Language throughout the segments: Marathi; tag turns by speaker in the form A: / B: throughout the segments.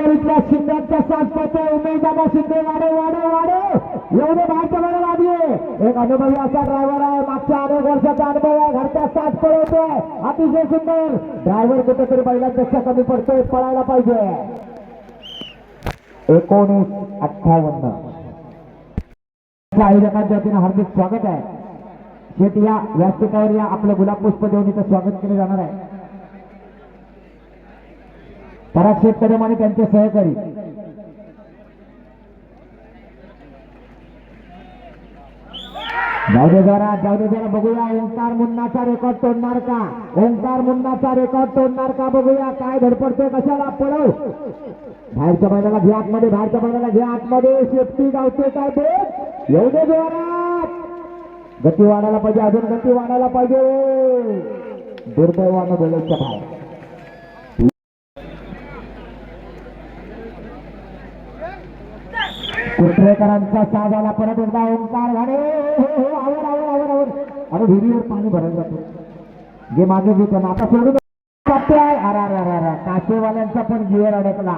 A: नंबर इथल्या शिंद्यांचा साथ पडतो शिंदे वाडे वाडे वाडे. एवढे बाहेरच्या बाहेर लागले. एक अनुभवी असा ड्रायव्हर आहे. मागच्या अनेक वर्षाचा अनुभव आहे. घरच्या साथ पळवतोय. अतिशय सुंदर. ड्रायव्हर कुठेतरी बैलांपेक्षा कमी पडतोय. पळायला पाहिजे. एकोणीस अठ्ठावन्न. आयोजकांच्या वतीनं हार्दिक स्वागत आहे. शेट या व्यासपीठावर या आपलं गुलाब पुष्प देऊन इथं स्वागत केलं जाणार आहे. पराग शेतकरी आणि त्यांचे सहकारी. जाऊ दे जरा जाऊ दे जरा बघूया. ओंकार मुन्नाचा रेकॉर्ड तोडणार का? ओंकार मुन्नाचा रेकॉर्ड तोडणार का? बघूया. काय धडपडतोय कशाला पळव? बाहेरच्या बैलाला घ्या आतमध्ये बाहेरच्या बैलाला घ्या आतमध्ये. शेफ्टी गावते काय ते येऊ दे जोरात. गती वाढायला पाहिजे अजून गती वाढायला पाहिजे. दुर्दैवानं बोलायच्या बाहेर. कुत्रेकरांचा साथ आला परत एकदा ओंकार झाडे हो, हो, हो, आवर आवर आवर आवर. अरे विहिरीवर पाणी भरायला जातो. जे मागे घेतो ना आता सोडून कासेवाल्यांचा पण गिअर अडकला.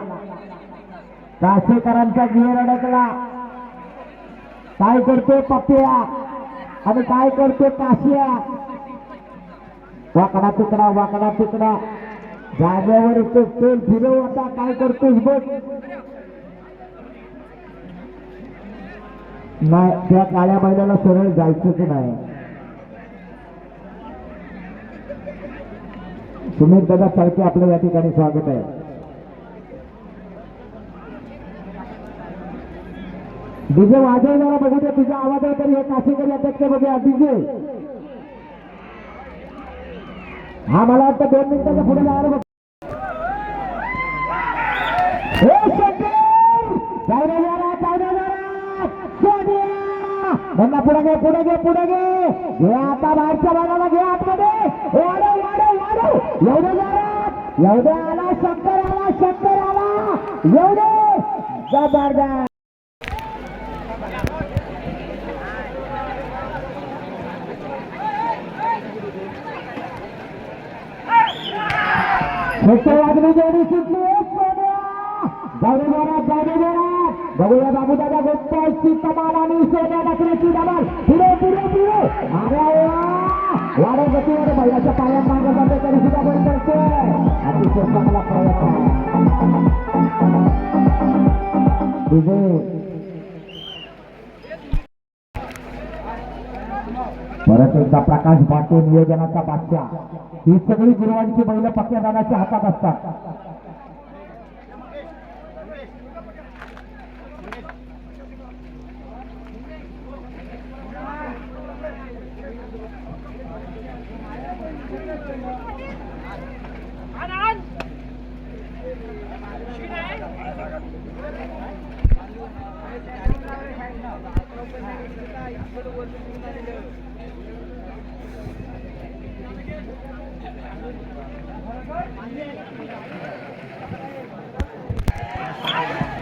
A: कासेकरांचा गिअर अडकला. काय करते पप्या आणि काय करते काशिया वाकडा तुकडा वाकडा तुकडा. जागेवर तेल फिरव आता. काय करतोस बघ? नाही त्या काळ्या बैलाला सरळ जायचंच नाही? सुमित दादा सारखे आपलं या ठिकाणी स्वागत आहे. डीजे वाजव जरा बघू दे तुझा आवाज आहे तरी हे काशीकर अध्यक्ष बघूया. डीजे. हा मला वाटतं दोन मिनिटाच्या पुढे जायला बघ हे शंकर! जाऊ दे जरा, जाऊ दे जरा! सोनिया! पुढे घे पुढे घे पुढे घे. घे आता बाहेरच्या भागाला घे आतमध्ये. वाढव वाढव वाढव. एवढे जरा एवढे आला शंकर आला शंकर आला. एवढे जबरदस्त जोडी सुटली. एक सोन्या. जाऊ जोरात जाऊ जोरात बघूया बाबू दादा गोप्पाची कमाल आणि सोन्या दाखल्याची डबाल. पुढे पुढे पुढे. अरे वा! वाढव गतीवर महिलाच्या पाया मागं जाते तरी सुद्धा बंद करते अतिशय चांगला प्रयत्न तुझे परत एकदा प्रकाश भाटे नियोजनाचा बादशाह. ही सगळी गुरुवांची महिला पक्क्या दादाच्या हातात असतात हे सुंदर! जा, जाऊ दे, जाऊ दे, जाऊ दे, जाऊ दे. वाढव गती, वाढव गंगा गती वाढायला पाहिजे. जाऊ दे, पुढे जाऊ दे, पुढे जाऊ दे, पुढे जाऊ दे. हे आता मागच्या बाजूला, मागच्या बाजूला. आला, आला, सुंदर आला. जाऊ दे, जोरात. वाढव, वाढव, वाढव, वाढव. अतिशय सुंदर सोळा चौचाळीस गावड्यांचा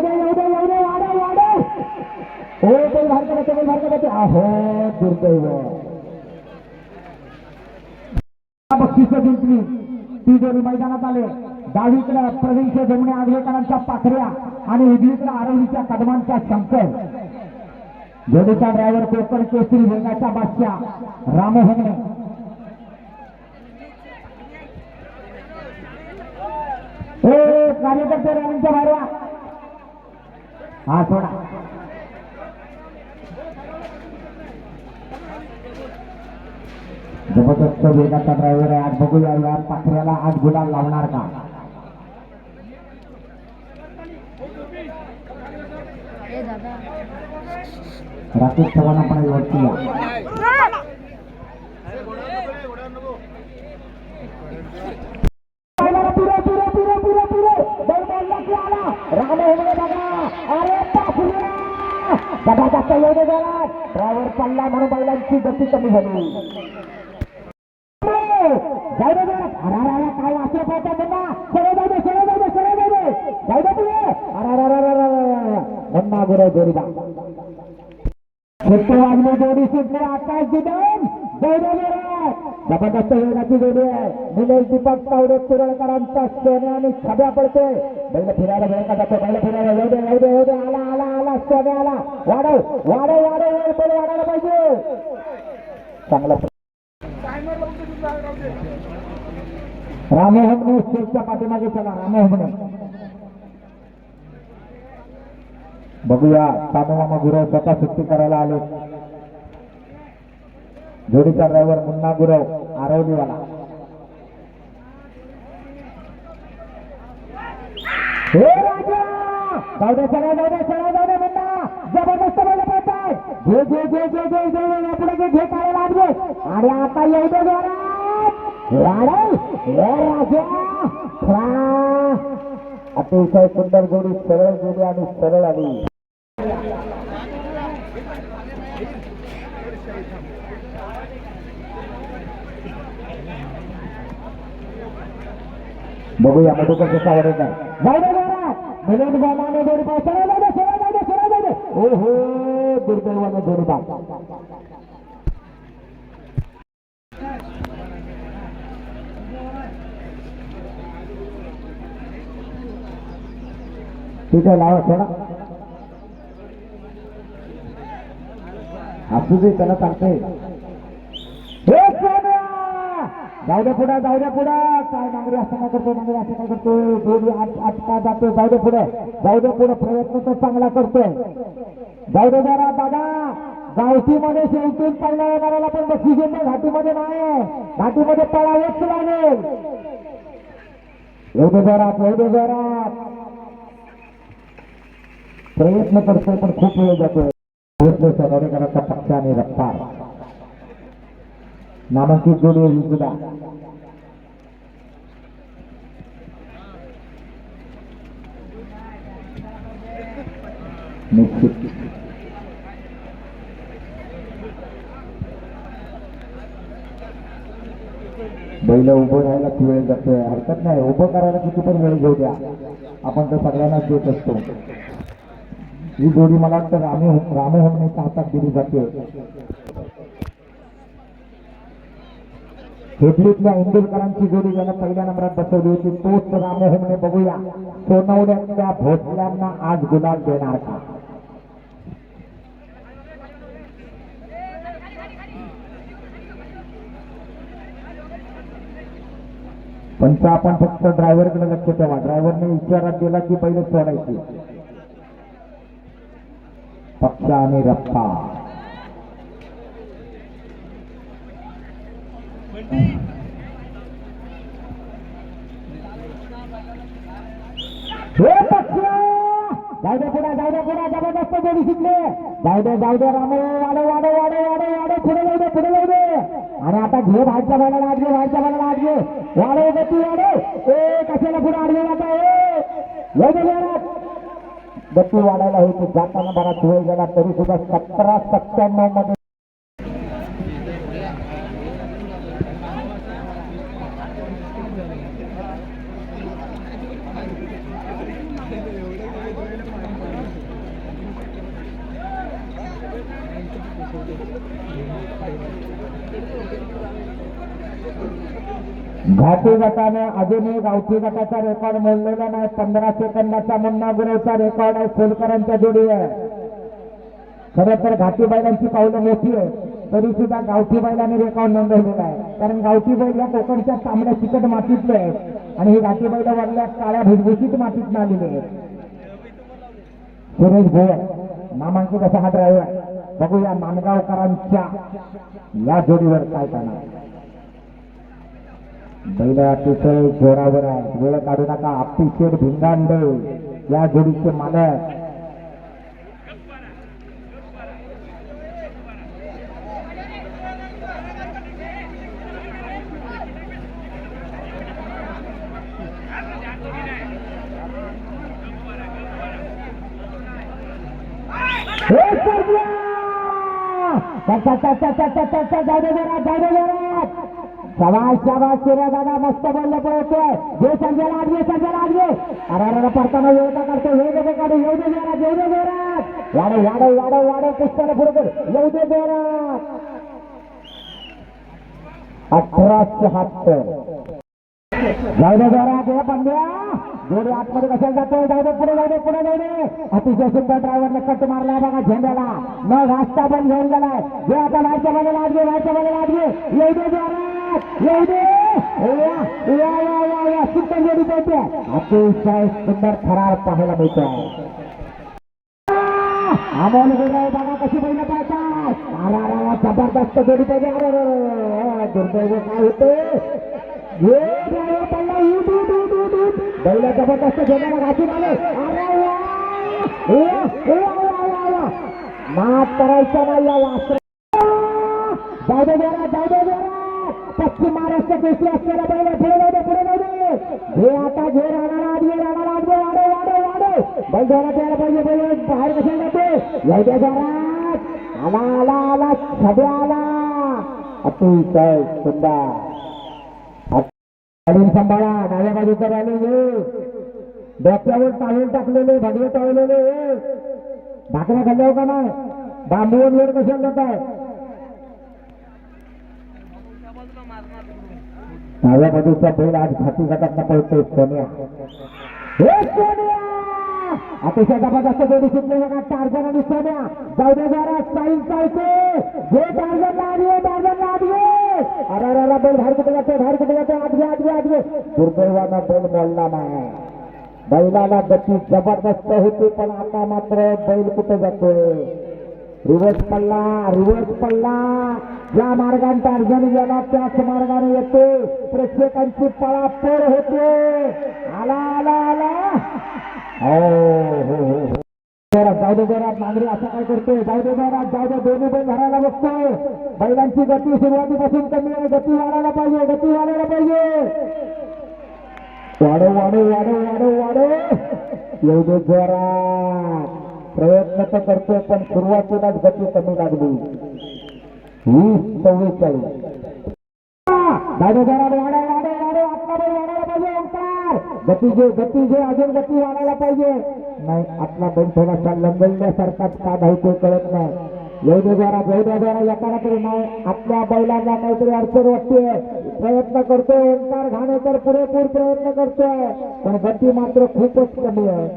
A: दे येऊ दे वाढव वाढव ओ ते बाहेर दुर्दैव जिंकली ती जोडी मैदानात आले डावीकडे प्रवीणचे जमणे आगवेकरांच्या पाखऱ्या आणि उजवीकडे आरवलीच्या कदमांचा शंकर. जोडीचा ड्रायव्हर कोकण केसरी वेगाचा बादशाह रामोहन हंगणे कार्यकर्ते राणींच्या बाहेर हा थोडा जबरदस्त वेगाचा ड्रायव्हर आहे. आज बघूया या पाखऱ्याला आज गुलाल लावणार का?
B: दादा.
A: राकेश चव्हाण आपण वरती ड्रायव्हर चालला म्हणून बैलांची गती कमी झाली. काय वाचलं पाहता मुन्ना सरळ जाऊ दे सरळ जाऊ दे सरळ जाऊ दे जाऊ दे पुढे अरे अरे अरे अरे अरे अरे मुन्ना गुरु जोडीदा सुट्टी वाजली जोडी सुटली आकाश दिदन जबरदस्त वेगाची जोडी आहे. निलेश दीपक तावडे कुरळकरांचा सोने आणि छब्या पडते. बैल फिरायला वेळ का जातो बैल फिरायला येऊ दे येऊ दे येऊ दे. आला आला आला सोने आला. वाढव वाढव वाढव वेळ बैल वाढायला पाहिजे. चांगला रामोहन स्टेजच्या पाठीमागे चला रामोहन बघूया सानुमामा गुरव स्वतः सुट्टी करायला आले. जोडीचा ड्रायव्हर मुन्ना गुरव आरवलीवाला. जबरदस्त घे घे घे घे घे घे पुढे घे घे काय लागले आणि आता येऊ दे अतिशय सुंदर जोडी सरळ जोडी आणि सरळ आली बघूया मधुकर कसा आवडत आहे जाऊ दे जोरात मिलिंद गोमाने जोडी पाय सरळ जाऊ दे सरळ जाऊ कसा सरळ नाही दे ओहो दुर्दैवाने जोडी ठीक आहे लावा थोडा असू दे त्याला सांगते जाऊ द्या पुढे जाऊ द्या पुढे. काय नांगरी असं काय करतो नांगरी असं काय करतो दोन्ही आटका जातो जाऊ द्या पुढे. जाऊ द्या पुढे. प्रयत्न तर चांगला करतोय. जाऊ द्या जरा दादा. गावठीमध्ये शेवटून पहिल्या येणाऱ्याला पण बक्षीस येते घाटीमध्ये नाही. घाटीमध्ये पळावंच लागेल. एवढे जरात एवढे जरात प्रयत्न करतोय पण खूप वेळ जातोय. प्रयत्न सनोरेकरांचा पक्षाने आणि नामांकित जोडी आहे ही निश्चित. बैल उभं राहायला किती वेळ जातोय हरकत नाही. उभं करायला किती पण वेळ घेऊ द्या. आपण तर सगळ्यांनाच देत असतो. ही जोडी मला वाटतं रामे रामे रामोहनच्या हातात दिली जाते. हेटलीतल्या इंदुरकरांची जोडी ज्यानं पहिल्या नंबरात बसवली होती तोच रामोहनने बघूया. सोनवड्यातल्या भोसल्यांना आज गुलाल देणार का? पंच आपण फक्त ड्रायव्हरकडे लक्ष ठेवा. ड्रायव्हरने इशारा दिला की पहिले सोडायची. पक्षा आणि रप्पा. हे! पक्ष हो! जाऊ दे पुढे जाऊ दे पुढे जबरदस्त जोडी शिकले जाऊ दे जाऊ दे रामो वाडे वाडे वाडे वाडे वाडे पुढे जाऊ दे पुढे जाऊ दे. आणि आता घे भाजच्या बाजूला आठ भाजच्या बाहेरच्या बाजूला आठ घे वाडे गती वाडे ए कशाला पुढे आडवे हो? जाता ए येऊ दे गती वाढायला होती. जाताना बराच वेळ गेला तरी सुद्धा सतरा सत्त्याण्णवमध्ये घाटी गटाने अजूनही गावठी गटाचा रेकॉर्ड मोडलेला नाही. पंधरा सेकंदाचा मुन्ना गुरुचा रेकॉर्ड आहे. सोलकरांच्या जोडी आहे खरं तर घाटी बैलांची पावलं मोठी आहे तरी सुद्धा गावठी बैलाने रेकॉर्ड नोंदवलेला आहे. कारण गावठी बैल या कोकणच्या तांबड्या चिकट मातीतले आहेत. आणि ही घाटी बैल वरल्या काळ्या भुसभुशीत मातीत आलेली आहेत. सुरेश भोयर नामांकित असा हा ड्रायव्हर बघूया नांदगावकरांच्या या जोडीवर काय करणार. बैल अतिशय जोरावर आहे. वेळ काढू नका. अतिशय भिंगांड या जोडीचे मालक. Hey, मस्त बोलले पोहोचतोय जे संजय अरे पडताना करतो काढू येऊ दे जोरात येऊ दे जोरात येऊ दे जाऊ दे पंड्या. जोडी आतमध्ये कशाला जातोय? जाऊ दे पुढे जाऊ दे पुढे जाऊ दे. अतिशय सुंदर ड्रायव्हरने कट मारलाय बघा झेंड्याला. न रास्ता पण घेऊन गेलाय. जे आता बाहेरच्या मध्ये लागले घे मध्ये लागले येऊ दे जोरात येऊ दे. या या या या सुंदर जोडी पाहिजे अतिशय सुंदर थरार पाहायला मिळतोय. अमोल गुरुराव बघा कशी बैल पाहतात अरे अरे जबरदस्त जोडी पाहिजे. अरे दुर्दैव काय होते ये driver पडला, उठ, उठ. बैल जबरदस्त घेण्याला घासून आले मात करायचा नाही या वासरा. जाऊ दे जोरात जाऊ दे जोरात पश्चिम महाराष्ट्र केसरी असलेला बैल पुढे जाऊ दे पुढे जाऊ दे. घे आता घे राहणार आत घे राहणार आत घे वाढव वाढव वाढव. बैल जोरात यायला पाहिजे बैल बाहेर कशाला जाते? येऊ दे जोरात आला आला आला छबे आला. अतिशय सुंदर. गाडी सांभाळा डाव्या बाजूचा राहिलेले डोक्यावर टावेल टाकलेले भगवे टावलेले भाकऱ्या खाल्ल्या हो का नाही? बांबूवर लोड कशा जात आहे? डाव्या बाजूचा बैल आज घाटी घाटात पळतोय सोनिया. हे सोनिया! अतिशय ज़बरदस्त जोडी जाऊ दे जे अरे अरे अरे बैल बाहेर कुठे जातो बाहेर कुठे बैल मोडला नाही बैलाला ज़बरदस्त होती पण आता मात्र बैल कुठे जातोय रिवर्स पडला रिवर्स पडला ज्या मार्गाने टार्जन गेला त्याच मार्गाने येतो। प्रेक्षकांची पळापळ होते। काय करतोय जाऊ दे जोरात जाऊ द्या दोन्ही बैल धरायला बसतोय. बैलांची गती सुरुवातीपासून कमी आहे. गती वाढायला पाहिजे गती वाढायला पाहिजे. वाढव वाढव वाढव वाढव वाढव येऊ दे जरा. प्रयत्न तर करतोय पण सुरुवातीलाच गती कमी लागली. वीस चव्वेचाळीस दादा जरा वाढव वाढव वाढव आत्ता वाढायला पाहिजे ओंकार. गती जे गती जे अजून गती वाढायला पाहिजे. नाही आपला बैल थोडासा लंगलल्यासारखाच का धावतोय कळत नाही. येऊ दे जरा येऊ दे जरा एकाला तरी नाही. आपल्या बैलांना काहीतरी अडचण वाटते. प्रयत्न करतोय ओंकार घाणे तर पुरेपूर प्रयत्न करतोय. पण गती मात्र खूपच कमी आहे.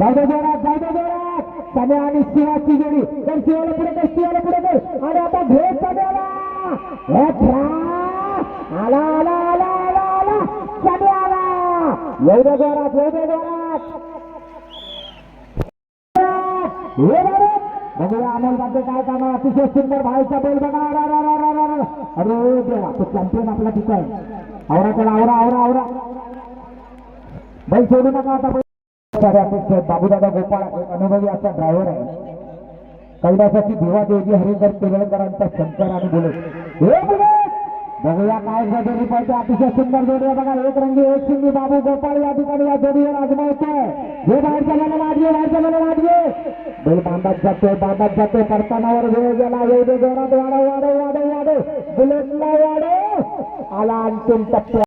A: जाऊ दे जोरात जाऊ दे जोरात सध्या आणि शिवाची जोडी. तर शिवाला पुढे कर शिवाला पुढे कर. आणि आता भेट सध्याला आला आला आला आला. येऊ दे जोरात येऊ दे जोरात बघूया अमोल बाटे काय काम अतिशय सुंदर भाईचा बोल बघा. अरे देवा तो चॅम्पियन आपला तिथं आहे. आवरा त्याला आवरा आवरा आवरा. बैल सोडू नका आता. बैल बाबूदादा गोपाळ एक अनुभवी असा ड्रायव्हर आहे. कैलासाची भिवा देवी हरिंदर तेवळकरांचा शंकर आणि बोलत हे बुलेट बघूया काय जोडी पाहिजे अतिशय सुंदर जोडी आहे बघा. एक रंगी एक सिंगी बाबू गोपाळ या ठिकाणी या जोडीवर आजमावतोय. हे बाहेरच्या मला लादगे बाहेरच्या मला लादगे बैल बांधत जातोय बांधत जातोय परतानावर वेळ गेला. वेळ जोरात वाढव वाढव वाढव वाढव. बुलेटला वाढव. आला अंतिम टप्प्या